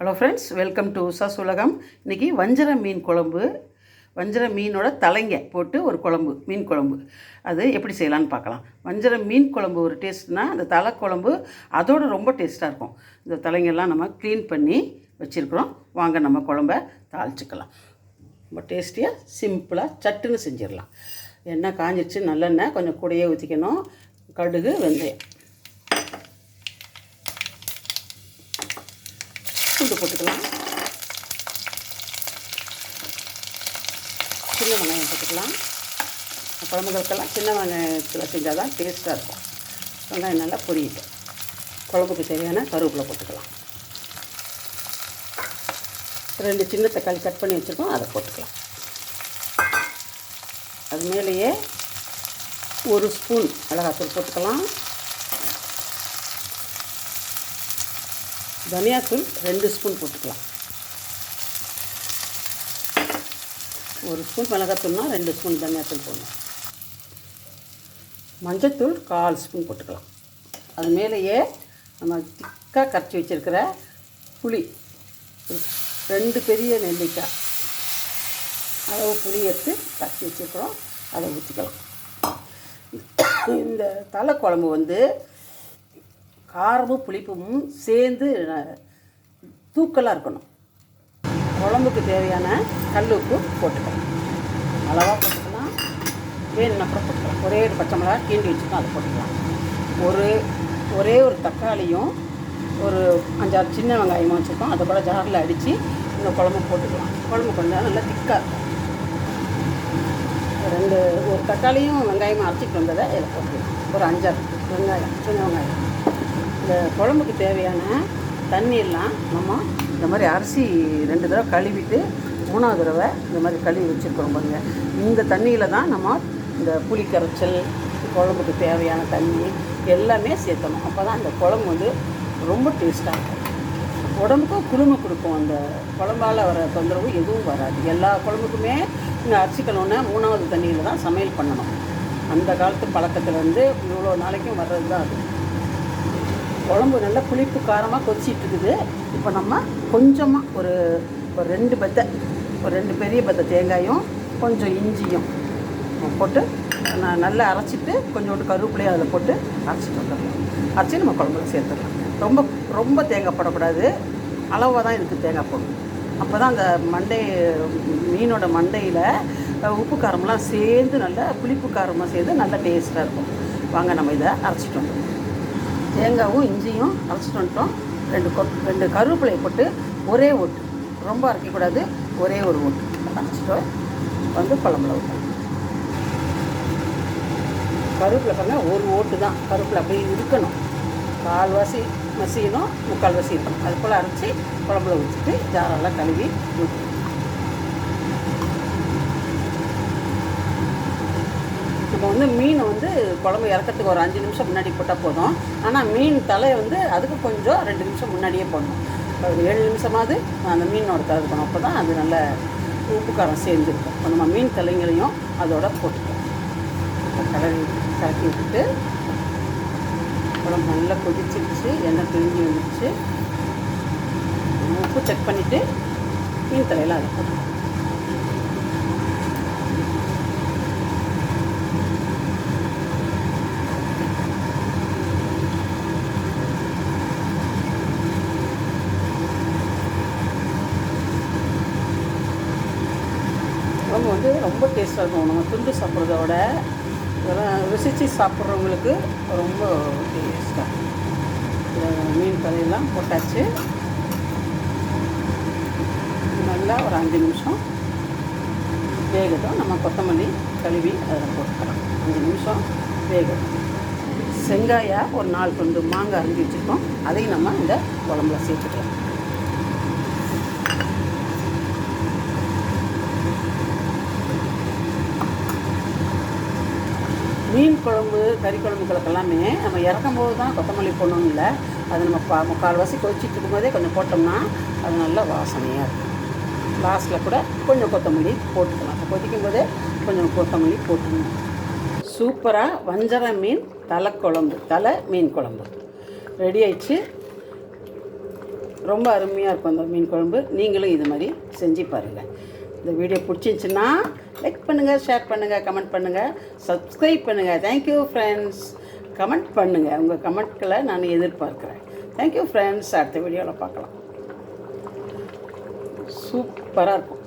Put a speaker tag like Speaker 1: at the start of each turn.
Speaker 1: Hello friends welcome to Usha உலகம் இன்றைக்கி வஞ்சர மீன் குழம்பு. வஞ்சர மீனோட தலைங்க போட்டு ஒரு குழம்பு மீன் குழம்பு. அது எப்படி செய்யலான்னு பார்க்கலாம். வஞ்சர மீன் குழம்பு ஒரு டேஸ்ட்னால் அந்த தலை குழம்பு அதோட ரொம்ப டேஸ்ட்டாக இருக்கும். இந்த தலைங்கெல்லாம் நம்ம க்ளீன் பண்ணி வச்சுருக்குறோம். வாங்க நம்ம குழம்ப தாளிச்சுக்கலாம். ரொம்ப டேஸ்டியாக சிம்பிளாக சட்டுன்னு செஞ்சிடலாம். எண்ணெய் காஞ்சிருச்சு நல்லெண்ணெய் கொஞ்சம் கூடையே ஊற்றிக்கணும் கடுகு வெந்தயம். பூண்டு போட்டுக்கலாம். சின்ன வெங்காயம் போட்டுக்கலாம். குழம்புகளுக்கெல்லாம் சின்ன வெங்காயத்தில் செஞ்சால் தான் டேஸ்ட்டாக இருக்கும். வெங்காயம் நல்லா பொரியிட்டு குழம்புக்கு தேவையான கருவேப்பிலை போட்டுக்கலாம். ரெண்டு சின்ன தக்காளி கட் பண்ணி வச்சுருக்கோம் அதை போட்டுக்கலாம். அது மேலேயே ஒரு ஸ்பூன் மிளகாத்தூள் போட்டுக்கலாம். தனியாத்தூள் ரெண்டு ஸ்பூன் போட்டுக்கலாம். ஒரு ஸ்பூன் மிளகாத்தூள்னா ரெண்டு ஸ்பூன் தனியாத்தூள் போடணும். மஞ்சத்தூள் கால் ஸ்பூன் போட்டுக்கலாம். அது மேலேயே நம்ம திக்காக கரைச்சி வச்சுருக்கிற புளி ரெண்டு பெரிய நெல்லிக்காய். அளவு புளி எடுத்து கரைச்சி வச்சுருக்குறோம். அதை ஊற்றிக்கலாம் இந்த தலை குழம்பு வந்து காரமும் புளிப்பும் சேர்ந்து தூக்கலாக இருக்கணும். குழம்புக்கு தேவையான கல் உப்பு போட்டுக்கலாம். அளவாக போட்டுக்கலாம். வேணும்னா கூட போட்டுக்கலாம். ஒரே ஒரு பச்சை மிளகா கீண்டி வச்சுக்கலாம் அதை போட்டுக்கலாம். ஒரு ஒரே ஒரு தக்காளியும் ஒரு அஞ்சாறு சின்ன வெங்காயமும் வச்சுருக்கோம். அதை கூட ஜாரில் அடித்து இந்த குழம்பு போட்டுக்கலாம். குழம்பு கொஞ்சம் நல்லா திக்காக இருக்கும். ரெண்டு ஒரு தக்காளியும் வெங்காயமும் அரைச்சிட்டு வந்ததை இதில் போட்டுக்கலாம். ஒரு அஞ்சாறு வெங்காயம் சின்ன வெங்காயம். இந்த குழம்புக்கு தேவையான தண்ணியெல்லாம் நம்ம இந்த மாதிரி அரிசி ரெண்டு தடவை கழுவிட்டு மூணாவது தடவை இந்த மாதிரி கழுவி வச்சுருக்கிறோம் பாருங்க. இந்த தண்ணியில் தான் நம்ம இந்த புளி கரைச்சல் குழம்புக்கு தேவையான தண்ணி எல்லாமே சேர்த்தணும். அப்போ தான் அந்த குழம்பு வந்து ரொம்ப டேஸ்ட்டாக இருக்கும். உடம்புக்கும் குளுமை கொடுக்கும். அந்த குழம்பால் வர தொந்தரவு எதுவும் வராது. எல்லா குழம்புக்குமே இந்த அரிசி மூணாவது தண்ணியில் தான் சமையல் பண்ணணும். அந்த காலத்து பழக்கத்துலேருந்து இவ்வளோ நாளைக்கும் வர்றது தான் அது. குழம்பு நல்லா புளிப்பு காரமாக கொதிச்சிட்டு இருக்குது. இப்போ நம்ம கொஞ்சமாக ஒரு ஒரு ரெண்டு பத்தை ஒரு ரெண்டு பெரிய பத்தை தேங்காயும் கொஞ்சம் இஞ்சியும் போட்டு நான் நல்லா அரைச்சிட்டு கொஞ்சோண்டு கருவேப்பிலையும் அதில் போட்டு அரைச்சிட்டு வந்துடலாம். அரைச்சி நம்ம குழம்புல சேர்த்துடலாம். ரொம்ப ரொம்ப தேங்காய் போடக்கூடாது. அளவாக தான் இதுக்கு தேங்காய் போடணும். அப்போ தான் அந்த மண்டை மீனோட மண்டையில் உப்பு காரம்லாம் சேர்ந்து நல்லா புளிப்பு காரமாக சேர்ந்து நல்லா டேஸ்ட்டாக இருக்கும். வாங்க நம்ம இதை அரைச்சிட்டு வந்துடலாம் தேங்காவும் இஞ்சியும் அரைச்சிட்டு வந்துட்டோம். ரெண்டு கொ ரெண்டு கருவேப்பிலையை போட்டு ஒரே ஓட்டு. ரொம்ப அரைக்கக்கூடாது. ஒரே ஒரு ஓட்டு. அரைச்சிட்டு வந்து குழம்புல ஊற்றணும் கருவேப்பிலை பாருங்க ஒரு ஓட்டு தான். கருவேப்பிலை அப்படியே இருக்கணும். கால்வாசி மசியணும் முக்கால்வாசி இருக்கணும். அது போல் அரைச்சி குழம்புல வச்சுட்டு ஜாரெல்லாம் கழுவி ஊற்றணும் நம்ம வந்து மீன் வந்து குழம்பு இறக்கிறதுக்கு ஒரு அஞ்சு நிமிஷம் முன்னாடி போட்டால் போதும். ஆனால் மீன் தலையை வந்து அதுக்கு கொஞ்சம் ரெண்டு நிமிஷம் முன்னாடியே போடணும். ஒரு ஏழு நிமிஷமாவது அந்த மீனோட தலை இருக்கணும். அப்போ தான் அது நல்ல உப்பு காரம் சேர்ந்துருக்கும். இப்போ நம்ம மீன் தலைங்களையும் அதோட போட்டுக்கலாம். கலரி கலக்கி விட்டுட்டு குழம்பு நல்லா கொதிச்சிருச்சு எண்ணெய் பிரிஞ்சு வந்துடுச்சு உப்பு செக் பண்ணிவிட்டு மீன் தலையில் அதை போட்டுக்கலாம். குழம்பு வந்து ரொம்ப டேஸ்ட்டாக இருக்கும். நம்ம துண்டு சாப்பிட்றத விட ருசித்து சாப்பிட்றவங்களுக்கு ரொம்ப டேஸ்ட்டாக மீன் கதையெல்லாம் போட்டாச்சு. நல்லா ஒரு அஞ்சு நிமிஷம் வேகட்டும். நம்ம கொத்தமல்லி கழுவி அதில் போட்டுக்கலாம். அஞ்சு நிமிஷம் வேகட்டும். செங்காயாக ஒரு நாலு கொண்டு மாங்காய் அரிஞ்சு வச்சுருக்கோம். அதையும் நம்ம இந்த குழம்புல சேர்த்துக்கலாம். புளிக்குழம்பு குழம்பு கறி குழம்புகளுக்கு எல்லாமே நம்ம இறக்கும் போது தான் கொத்தமல்லி போடணும் இல்லை அது நம்ம பா முக்கால்வாசி கொதிச்சிட்டு இருக்கும்போதே கொஞ்சம் போட்டோம்னா அது நல்ல வாசனையாக இருக்கும். லாஸ்ட்டில் கூட கொஞ்சம் கொத்தமல்லி போட்டுக்கலாம். கொதிக்கும் போதே கொஞ்சம் கொத்தமல்லி போட்டுக்கணும். சூப்பராக வஞ்சர மீன் தலை குழம்பு தலை மீன் குழம்பு. ரெடி ஆயிடுச்சு? ரொம்ப அருமையாக இருக்கும் அந்த மீன் குழம்பு. நீங்களும் இது மாதிரி செஞ்சு பாருங்கள் இந்த வீடியோ பிடிச்சிருந்துச்சின்னா லைக் பண்ணுங்கள் ஷேர் பண்ணுங்கள் கமெண்ட் பண்ணுங்கள் சப்ஸ்கிரைப் பண்ணுங்கள் தேங்க்யூ ஃப்ரெண்ட்ஸ் கமெண்ட் பண்ணுங்கள் உங்கள் கமெண்ட்களை நான் எதிர்பார்க்குறேன். தேங்க்யூ ஃப்ரெண்ட்ஸ் அடுத்த வீடியோவில் பார்க்கலாம். சூப்பராக இருக்கும்.